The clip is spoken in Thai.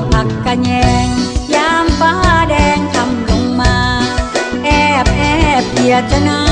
อกผักกะแยง ยามฟ้าแดงคำลงมา แอบแอบเพียจะนา